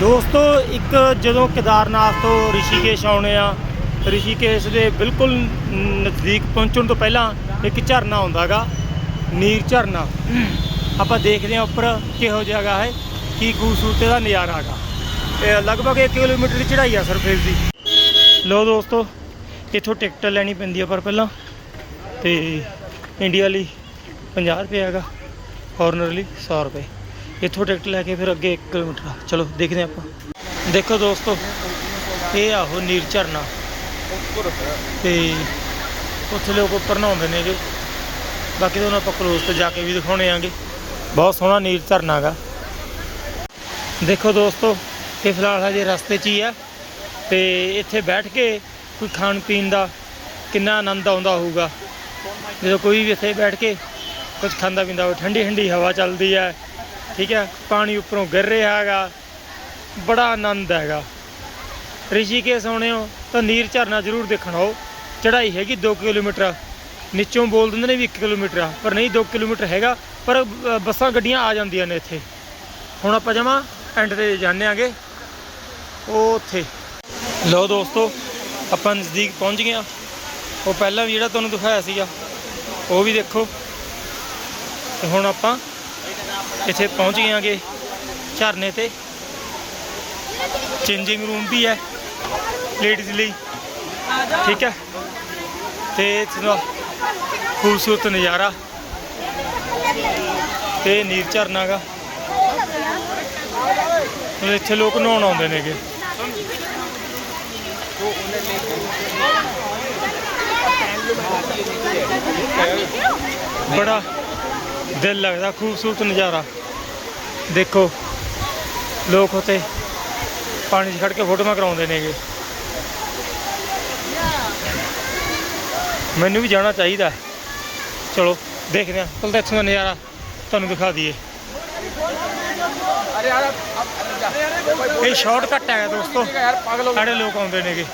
ਦੋਸਤੋ, ਇੱਕ ਜਦੋਂ ਕੇਦਾਰਨਾਥ ਤੋਂ ਰਿਸ਼ੀਕੇਸ਼ ਆਉਣੇ ਆ, ਰਿਸ਼ੀਕੇਸ਼ ਦੇ ਬਿਲਕੁਲ ਨਜ਼ਦੀਕ ਪਹੁੰਚਣ ਤੋਂ ਪਹਿਲਾਂ ਇੱਕ ਝਰਨਾ ਹੁੰਦਾਗਾ ਨੀਰ ਝਰਨਾ। ਆਪਾਂ ਦੇਖਦੇ ਹਾਂ ਉੱਪਰ ਕਿਹੋ ਜਿਹਾ ਹੈਗਾ ਹੈ ਕੀ ਖੂਬਸੂਰਤੀ ਦਾ ਨਜ਼ਾਰਾ ਹੈਗਾ। ਇਹ ਲਗਭਗ 1 ਕਿਲੋਮੀਟਰ ਦੀ ਚੜ੍ਹਾਈ ਆ ਸਰਫੇਸ ਦੀ। ਲੋ ਦੋਸਤੋ, ਇੱਥੋਂ ਟਿਕਟ ਲੈਣੀ ਪੈਂਦੀ ਆ ਪਰ ਪਹਿਲਾਂ, ਤੇ ਇੰਡੀਆ ਲਈ 50 ਰੁਪਏ ਹੈਗਾ, ਫੋਰਨਰ ਲਈ 100 ਰੁਪਏ। ਇੱਥੋਂ ਟਿਕਟ ਲੈ ਕੇ ਫਿਰ ਅੱਗੇ 1 ਕਿਲੋਮੀਟਰ ਚਲੋ, ਦੇਖਦੇ ਹਾਂ ਆਪਾਂ। ਦੇਖੋ ਦੋਸਤੋ, ਇਹ ਆਹੋ ਨੀਰ ਝਰਨਾ। ਤੇ ਉੱਥੇ ਲੋਕ ਉੱਪਰ ਨਹਾਉਂਦੇ ਨੇ ਜੇ। ਬਾਕੀ ਤਾਂ ਉਹਨਾਂ ਆਪਾਂ ਕਲੋਜ਼ ਤੇ ਜਾ ਕੇ ਵੀ ਦਿਖਾਉਣੇ ਆਂਗੇ। ਬਹੁਤ ਸੋਹਣਾ ਨੀਰ ਝਰਨਾ ਹੈਗਾ ਦੇਖੋ ਦੋਸਤੋ, ਇਹ ਫਿਲਹਾਲ ਹਜੇ ਰਸਤੇ 'ਚ ਹੀ ਆ। ਤੇ ਇੱਥੇ ਬੈਠ ਕੇ ਕੋਈ ਖਾਣ ਪੀਣ ਦਾ ਕਿੰਨਾ ਆਨੰਦ ਆਉਂਦਾ ਹੋਊਗਾ। ਜਦੋਂ ਕੋਈ ਵੀ ਇੱਥੇ ਬੈਠ ਕੇ ਕੁਝ ਖਾਂਦਾ ਪੀਂਦਾ ਹੋਵੇ ਠੰਡੀ ਠੰਡੀ ਹਵਾ ਚੱਲਦੀ ਹੈ ਠੀਕ ਹੈ, ਪਾਣੀ ਉੱਪਰੋਂ ਗਿਰ ਰਿਹਾ ਹੈਗਾ। ਬੜਾ ਆਨੰਦ ਹੈਗਾ। ਰਿਸ਼ੀਕੇਸ਼ ਆਉਣੇ ਹੋ ਤਾਂ ਨੀਰ ਝਰਨਾ ਜ਼ਰੂਰ ਦੇਖਣ ਆਓ। ਚੜ੍ਹਾਈ ਹੈਗੀ 2 ਕਿਲੋਮੀਟਰ। ਨੀਚੋਂ ਬੋਲ ਦਿੰਦੇ ਨੇ ਵੀ 1 ਕਿਲੋਮੀਟਰ ਆ, ਪਰ ਨਹੀਂ 2 ਕਿਲੋਮੀਟਰ ਹੈਗਾ, ਪਰ ਬੱਸਾਂ ਗੱਡੀਆਂ ਆ ਜਾਂਦੀਆਂ ਨੇ ਇੱਥੇ। ਹੁਣ ਆਪਾਂ ਜਮਾ ਐਂਡ ਤੇ ਜਾਂਦੇ ਆਂਗੇ। ਉਹ ਉੱਥੇ। ਲਓ ਦੋਸਤੋ, ਆਪਾਂ ਨਜ਼ਦੀਕ ਪਹੁੰਚ ਗਏ ਆ ਉਹ ਪਹਿਲਾਂ ਵੀ ਜਿਹੜਾ ਤੁਹਾਨੂੰ ਦਿਖਾਇਆ ਸੀਗਾ, ਉਹ ਵੀ ਦੇਖੋ। ਤੇ ਹੁਣ ਆਪਾਂ ਇੱਥੇ ਪਹੁੰਚ ਗਏ ਆਂਗੇ ਝਰਨੇ ਤੇ। ਚੇਂਜਿੰਗ ਰੂਮ ਵੀ ਹੈ ਲੇਡੀਜ਼ ਲਈ। ਠੀਕ ਹੈ। ਤੇ ਇੱਥੇ ਦਾ ਖੂਬਸੂਰਤ ਨਜ਼ਾਰਾ। ਤੇ ਨੀਰ ਝਰਨਾ ਗਾ। ਇੱਥੇ ਲੋਕ ਨਹਾਉਣ ਆਉਂਦੇ ਨੇਗੇ ਬੜਾ ਦਿਲ ਲੱਗਦਾ ਖੂਬਸੂਰਤ ਨਜ਼ਾਰਾ। ਦੇਖੋ ਲੋਕ ਉਤੇ ਪਾਣੀ 'ਚ ਖੜ ਕੇ ਫੋਟੋਆਂ ਕਰਾਉਂਦੇ ਨੇਗੇ। ਮੈਨੂੰ ਵੀ ਜਾਣਾ ਚਾਹੀਦਾ ਚਲੋ ਦੇਖਦੇ ਹਾਂ। ਕੱਲ ਇੱਥੋਂ ਦਾ ਨਜ਼ਾਰਾ ਤੁਹਾਨੂੰ ਦਿਖਾ ਦਈਏ। ਇਹ ਸ਼ਾਰਟਕਟ ਹੈਗਾ ਦੋਸਤੋ। ਸਾਡੇ ਲੋਕ ਆਉਂਦੇ ਨੇਗੇ।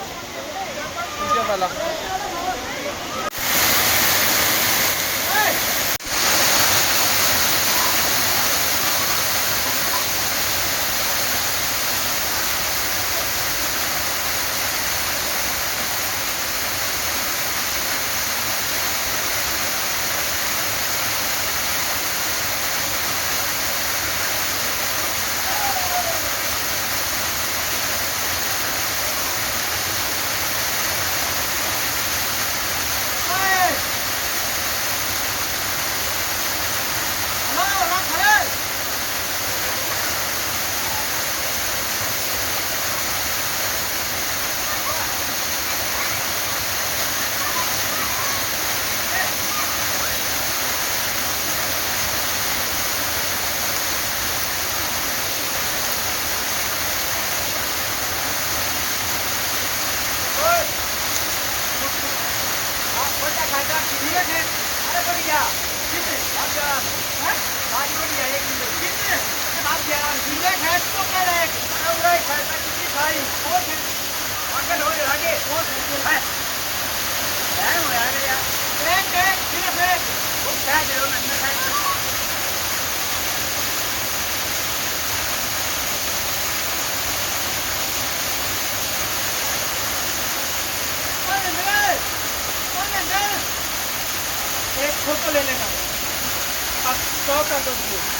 एक फ़ोटो ले लेना। आप सौ कर दो।